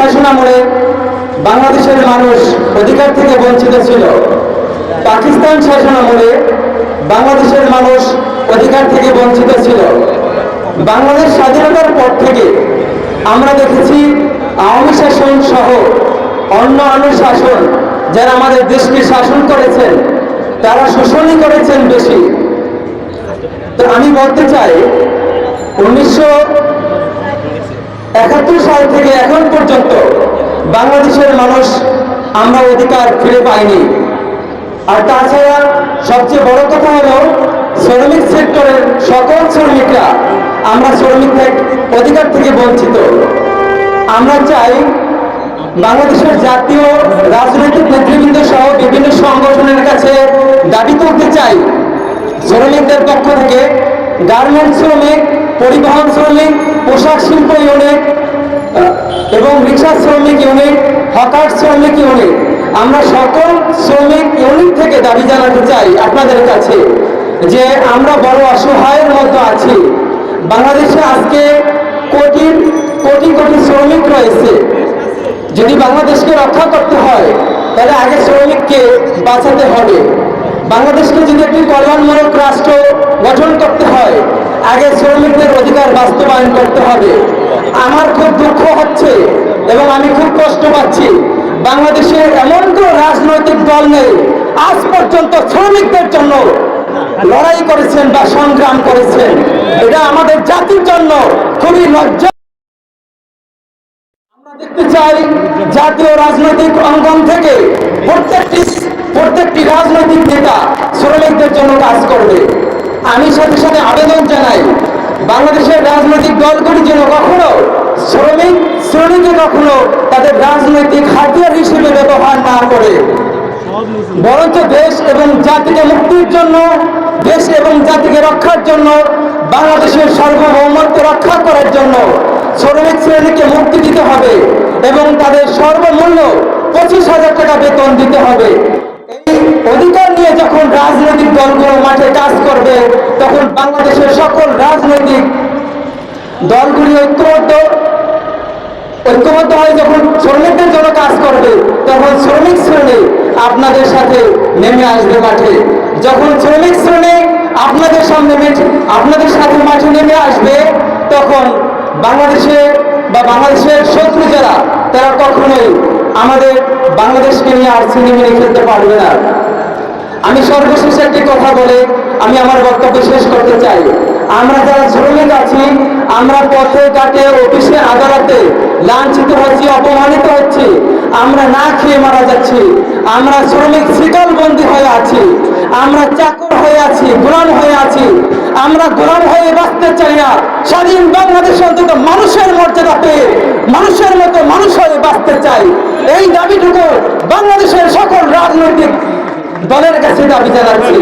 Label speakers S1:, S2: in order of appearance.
S1: শাসনামলে বাংলাদেশের মানুষ অধিকার থেকে বঞ্চিত ছিল। পাকিস্তান শাসনামলে বাংলাদেশের মানুষ অধিকার থেকে বঞ্চিত ছিল। বাংলাদেশ স্বাধীনতার পর থেকে আমরা দেখেছি আওয়ামী শাসন সহ অন্য শাসন যারা আমাদের দেশকে শাসন করেছেন, তারা শোষণই করেছেন বেশি। তো আমি বলতে চাই, উনিশশো একাত্তর সাল থেকে এখন পর্যন্ত বাংলাদেশের মানুষ আমরা অধিকার ফিরে পাইনি। আর তাছাড়া সবচেয়ে বড় কথা হলো, শ্রমিক সেক্টরের সকল শ্রমিকরা আমরা শ্রমিক অধিকার থেকে বঞ্চিত। আমরা চাই বাংলাদেশের জাতীয় রাজনৈতিক নেতৃবৃন্দ সহ বিভিন্ন সংগঠনের কাছে দাবি করতে চাই, শ্রমিকদের পক্ষ থেকে গার্মেন্টস শ্রমিক, পরিবহন শ্রমিক, পোশাক শিল্প ইউনিট, এবং রিক্সা শ্রমিক ইউনিট, হকার শ্রমিক ইউনিট। আমরা সকল শ্রমিক ইউনিট থেকে দাবি জানাতে চাই আপনাদের কাছে যে আমরা বড় অসহায়ের মধ্যে আছি। বাংলাদেশে আজকে কোটি কোটি কোটি শ্রমিক রয়েছে। যদি বাংলাদেশকে রক্ষা করতে হয়, তাহলে আগে শ্রমিককে বাঁচাতে হবে। বাংলাদেশকে যদি একটি কল্যাণমূলক রাষ্ট্র গঠন করতে হয় আগে শ্রমিকদের অধিকার বাস্তবায়ন করতে হবে। আমার খুব দুঃখ হচ্ছে এবং আমি খুব কষ্ট পাচ্ছি। বাংলাদেশে এমন কোনো রাজনৈতিক দল নেই, আজ পর্যন্ত শ্রমিকদের জন্য লড়াই করেছেন বা সংগ্রাম করেছেন। এটা আমাদের জাতির জন্য খুবই লজ্জা। আমরা দেখতে চাই জাতীয় রাজনৈতিক অঙ্গন থেকে প্রত্যেকটি প্রত্যেকটি রাজনৈতিক নেতা শ্রমিকদের জন্য কাজ করবে। আমি সাথে সাথে আবেদন জানাই, বাংলাদেশের রাজনৈতিক দলগুলি যেন কখনো শ্রমিক শ্রেণীকে কখনো তাদের রাজনৈতিক হাতিয়ার হিসেবে ব্যবহার না করে। বরঞ্চ দেশ এবং জাতিকে মুক্তির জন্য, দেশ এবং জাতিকে রক্ষার জন্য, বাংলাদেশের সার্বভৌমত্ব রক্ষা করার জন্য শ্রমিক শ্রেণীকে মুক্তি দিতে হবে এবং তাদের সর্বমূল্য পঁচিশ হাজার টাকা বেতন দিতে হবে। এই অধিকার যখন রাজনৈতিক দলগুলো মাঠে কাজ করবে, তখন বাংলাদেশের সকল রাজনৈতিক দলগুলি ঐক্যবদ্ধ ঐক্যবদ্ধ হয়ে যখন শ্রমিকদের জন্য কাজ করবে, তখন শ্রমিক শ্রেণি আপনাদের সাথে নেমে আসবে মাঠে। যখন শ্রমিক শ্রেণি আপনাদের সামনে আপনাদের সাথে মাঠে নেমে আসবে, তখন বাংলাদেশে বা বাংলাদেশের শত্রু যারা, তারা কখনোই আমাদের বাংলাদেশকে নিয়ে আর সিনেমিনে খেলতে পারবে না। আমি সর্বশেষ একটি কথা বলে, আমি আমার বক্তব্য শেষ করতে চাই। আমরা যারা শ্রমিক আছি আমরা পথে ঘাটে, অফিসে, আদালতে লাঞ্ছিত হচ্ছি, অপমানিত হচ্ছি, আমরা না খেয়ে মারা যাচ্ছি, আমরা শ্রমিক শিকলবন্দি হয়ে আছি, আমরা চাকর হয়ে আছি, গোলাম হয়ে আছি, আমরা গোলাম হয়ে বাঁচতে চাই না। স্বাধীন বাংলাদেশ অন্তত মানুষের মর্যাদা পেয়ে মানুষের মতো মানুষ হয়ে বাঁচতে চাই। এই দাবিটুকু বাংলাদেশের সকল রাজনৈতিক দলের কাছে দাবি জানাচ্ছি।